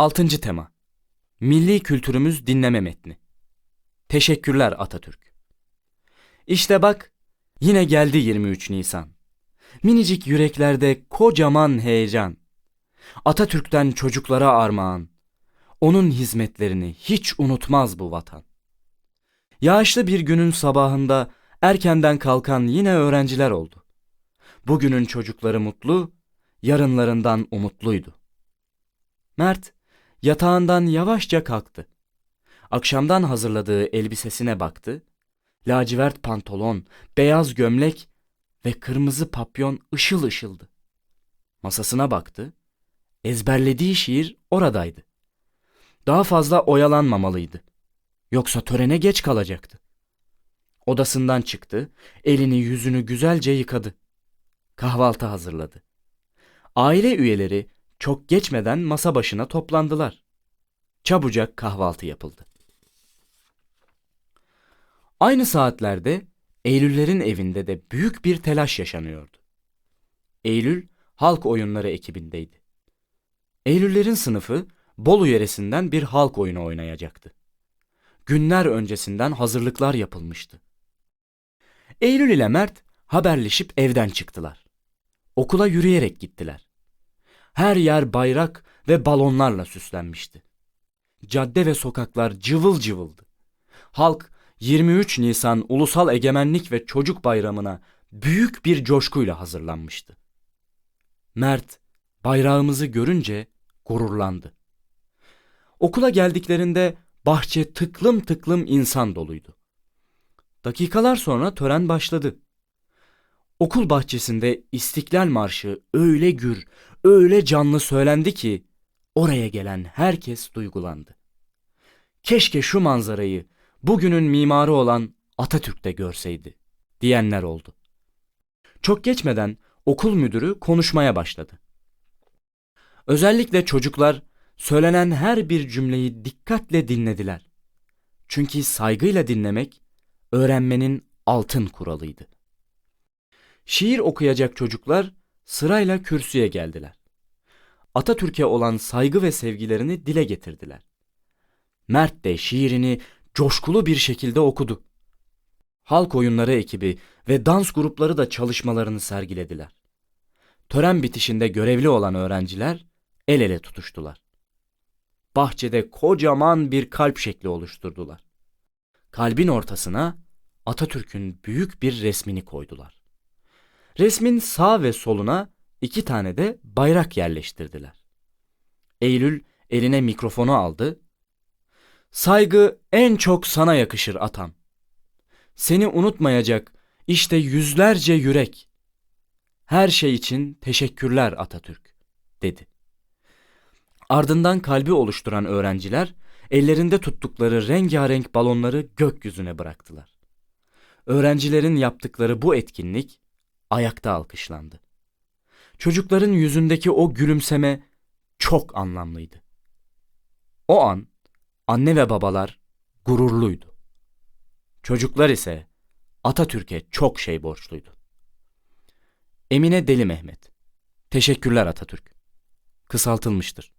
Altıncı tema. Milli kültürümüz dinleme metni. Teşekkürler Atatürk. İşte bak, yine geldi 23 Nisan. Minicik yüreklerde kocaman heyecan. Atatürk'ten çocuklara armağan. Onun hizmetlerini hiç unutmaz bu vatan. Yağışlı bir günün sabahında erkenden kalkan yine öğrenciler oldu. Bugünün çocukları mutlu, yarınlarından umutluydu. Mert yatağından yavaşça kalktı. Akşamdan hazırladığı elbisesine baktı. Lacivert pantolon, beyaz gömlek ve kırmızı papyon ışıl ışıldı. Masasına baktı. Ezberlediği şiir oradaydı. Daha fazla oyalanmamalıydı. Yoksa törene geç kalacaktı. Odasından çıktı, elini yüzünü güzelce yıkadı. Kahvaltı hazırladı. Aile üyeleri çok geçmeden masa başına toplandılar. Çabucak kahvaltı yapıldı. Aynı saatlerde Eylüllerin evinde de büyük bir telaş yaşanıyordu. Eylül halk oyunları ekibindeydi. Eylüllerin sınıfı Bolu yöresinden bir halk oyunu oynayacaktı. Günler öncesinden hazırlıklar yapılmıştı. Eylül ile Mert haberleşip evden çıktılar. Okula yürüyerek gittiler. Her yer bayrak ve balonlarla süslenmişti. Cadde ve sokaklar cıvıl cıvıldı. Halk 23 Nisan Ulusal Egemenlik ve Çocuk Bayramı'na büyük bir coşkuyla hazırlanmıştı. Mert bayrağımızı görünce gururlandı. Okula geldiklerinde bahçe tıklım tıklım insan doluydu. Dakikalar sonra tören başladı. Okul bahçesinde İstiklal Marşı öyle gür, öyle canlı söylendi ki oraya gelen herkes duygulandı. Keşke şu manzarayı bugünün mimarı olan Atatürk de görseydi diyenler oldu. Çok geçmeden okul müdürü konuşmaya başladı. Özellikle çocuklar söylenen her bir cümleyi dikkatle dinlediler. Çünkü saygıyla dinlemek öğrenmenin altın kuralıydı. Şiir okuyacak çocuklar sırayla kürsüye geldiler. Atatürk'e olan saygı ve sevgilerini dile getirdiler. Mert de şiirini coşkulu bir şekilde okudu. Halk oyunları ekibi ve dans grupları da çalışmalarını sergilediler. Tören bitişinde görevli olan öğrenciler el ele tutuştular. Bahçede kocaman bir kalp şekli oluşturdular. Kalbin ortasına Atatürk'ün büyük bir resmini koydular. Resmin sağ ve soluna iki tane de bayrak yerleştirdiler. Eylül eline mikrofonu aldı. Saygı en çok sana yakışır atam. Seni unutmayacak işte yüzlerce yürek. Her şey için teşekkürler Atatürk, dedi. Ardından kalbi oluşturan öğrenciler ellerinde tuttukları rengarenk balonları gökyüzüne bıraktılar. Öğrencilerin yaptıkları bu etkinlik ayakta alkışlandı. Çocukların yüzündeki o gülümseme çok anlamlıydı. O an anne ve babalar gururluydu. Çocuklar ise Atatürk'e çok şey borçluydu. Emine Deli Mehmet Teşekkürler Atatürk. Kısaltılmıştır.